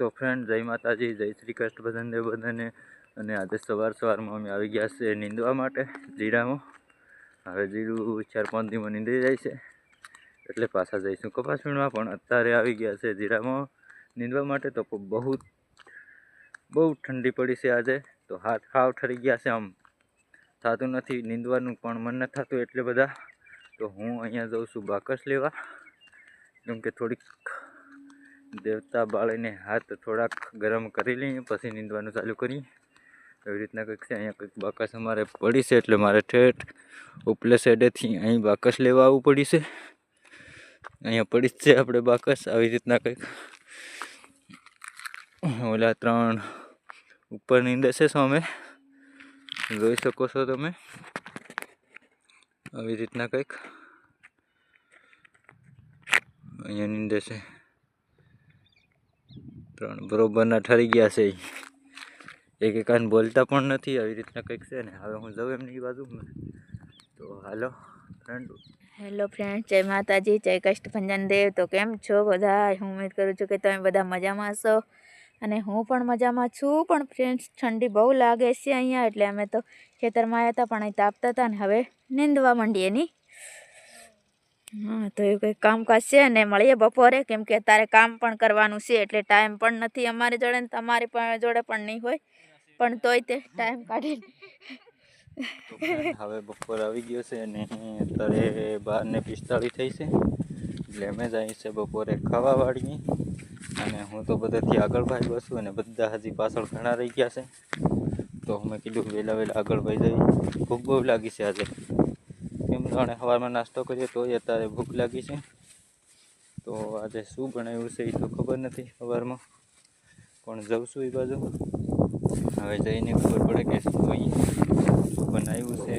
તો ફ્રેન્ડ જય માતાજી, જય શ્રી કૃષ્ણ બધાને બધાને. અને આજે સવાર સવારમાં અમે આવી ગયા છે નીંદવા માટે, જીરામાં. હવે જીરું ચાર પાંચ દિવસમાં નીંદી જાય છે. એટલે પાછા જઈશું કપાસ વીણવા પણ અત્યારે આવી ગયા છે જીરામાં. નીંદવા માટે તો બહુ બહુ ઠંડી પડી છે આજે. તો હાથ હાવ ઠરી ગયા છે આમ. થતું નથી, નીંદવાનું પણ મન નથી થતું એટલે બધા. તો હું અહીંયા જાઉં છું બાકસ લેવા. કેમ કે થોડીક દેવતા બાળીને હાથ થોડાક ગરમ કરી લઈએ, પછી નીંદવાનું ચાલુ કરીએ. એવી રીતના કંઈક છે, અહીંયા કંઈક બાકસ અમારે પડી છે, એટલે મારે ઠેઠ ઉપલે સાઈડેથી અહીં બાકસ લેવા આવવું પડી છે. અહીંયા પડી જ છે આપણે બાકસ, આવી રીતના કંઈક. ઓલા ત્રણ ઉપર નીંદે છે સામે. જોઈ શકો છો તમે. આવી રીતના કંઈક. અહીંયા નીંદે છે. ત્રણ. બરોબરના ઠરી ગયા છે. એક એકાને બોલતા પણ નથી, આવી રીતના કંઈક છે ને. હવે હું જાઉં એમની બાજુ તો હાલો ફ્રેન્ડ હેલો ફ્રેન્ડ જય માતાજી, જય કષ્ટભંજન દેવ. તો કેમ છો બધા હું ઉમેદ કરું છું કે તમે બધા મજામાં છો અને હું પણ મજામાં છું, પણ ફ્રેન્ડ્સ ઠંડી બહુ લાગે છે અહીંયા. એટલે અમે તો ખેતરમાં આવ્યા હતા, પણ અહીં તાપતા હતા ને હવે નીંદવા માંડીએ ની. હા, તો એવું કંઈક કામકાજ છે ને? મળીએ બપોરે, કેમ કે અત્યારે કામ પણ કરવાનું છે, એટલે ટાઈમ પણ નથી અમારી જોડે ને તમારી પણ જોડે પણ નહીં હોય. પણ તોય તે ટાઈમ કાઢીને હવે બપોર આવી ગયો છે અને અત્યારે બાર ને પિસ્તાળીસ થઈ છે. એટલે અમે જાય છે બપોરે ખાવા વાળીએ અને હું તો બધાથી આગળ ભાઈ બસું અને બધા હજી પાછળ ઘણા રહી ગયા છે. તો અમે કીધું વહેલા વહેલા આગળ વહી જઈએ. ભૂખ બહુ લાગી છે આજે. જાણે સવારમાં નાસ્તો કરીએ તો એ અત્યારે ભૂખ લાગી છે. તો આજે શું બનાવ્યું છે એ તો ખબર નથી સવારમાં પણ જઉં છું એ બાજુ. હવે જઈને ખબર પડે કે શું જોઈએ શું બનાવ્યું છે.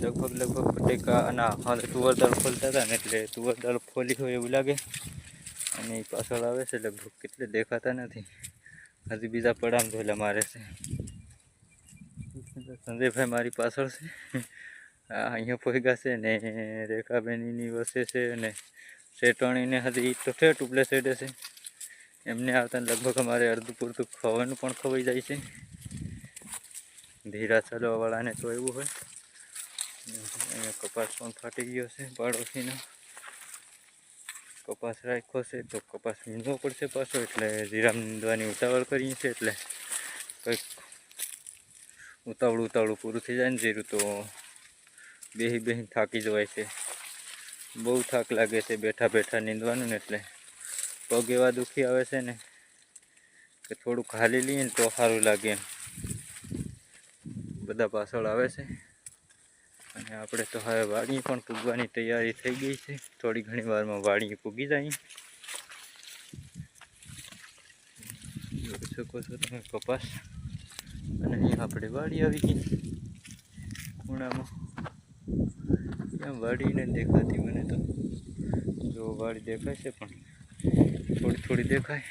લગભગ લગભગ બટેકા અને હા તુવર દાળ ખોલતા હતા ને એટલે તુવર દાળ ખોલી હોય એવું લાગે. અને એ પાછળ આવે છે લગભગ કેટલે દેખાતા નથી. હજી બીજા પડામ ધોલા મારે છે. સંજયભાઈ મારી પાછળ છે. અહીંયા પહોંચ્યા છે ને, રેખાબેનીની વસે છે અને શેટવાણીને હજી તો ઠેઠ ઉપલે સાઈડે છે એમને આવતા લગભગ અમારે અડધું પૂરતું ખવાનું પણ ખવાઈ જાય છે. ધીરા ચાલવાવાળાને તો એવું હોય. અહીંયા કપાસ પણ ફાટી ગયો છે, પાડોશીનો. કપાસ રાખ્યો છે, તો કપાસ વીણવો પડશે પાછો, એટલે જીરામ નીંદવાની ઉતાવળ કરીએ છીએ, એટલે કંઈક ઉતાવળું ઉતાવળું પૂરું થઈ જાય ને, જીરું તો બેહી બેહી થાકી જવાય છે. બહુ થાક લાગે છે બેઠા બેઠા નીંદવાનું ને એટલે. પગ એવા દુખી આવે છે ને કે થોડુંક હાલી લઈએ ને તો સારું લાગે એમ. બધા પાછળ આવે છે. અને આપણે તો હવે વાડી પણ પૂગવાની તૈયારી થઈ ગઈ છે. થોડી ઘણી વારમાં વાડી પૂગી જાય. જોઈ શકો છો તમે કપાસ. અને અહીં આપણે વાડી આવી ગઈ. ખૂણામાં ક્યાં વાડી દેખાતી મને તો. જો વાડી દેખાય છે પણ થોડી થોડી દેખાય.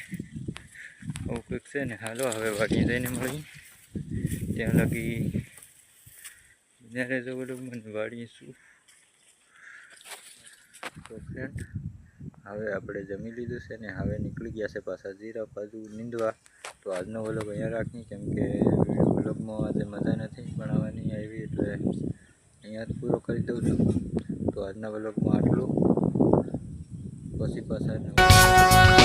આવું કંઈક છે ને, હાલો હવે વાડી જઈને મળી ત્યાં લગી જ્યારે જો બધું મને વાડી શું. ફ્રેન્ડ હવે આપણે જમી લીધું છે ને, હવે નીકળી ગયા છે પાછા જીરા બાજુ નીંદવા. તો આજનો વ્લોગ અહીંયા રાખીએ, કેમ કે વ્લોગમાં આજે મજા નથી ભણાવવાની આવી, એટલે અહીંયા જ પૂરો કરી દઉં છું. તો આજના વ્લોગમાં આટલું. પછી નવા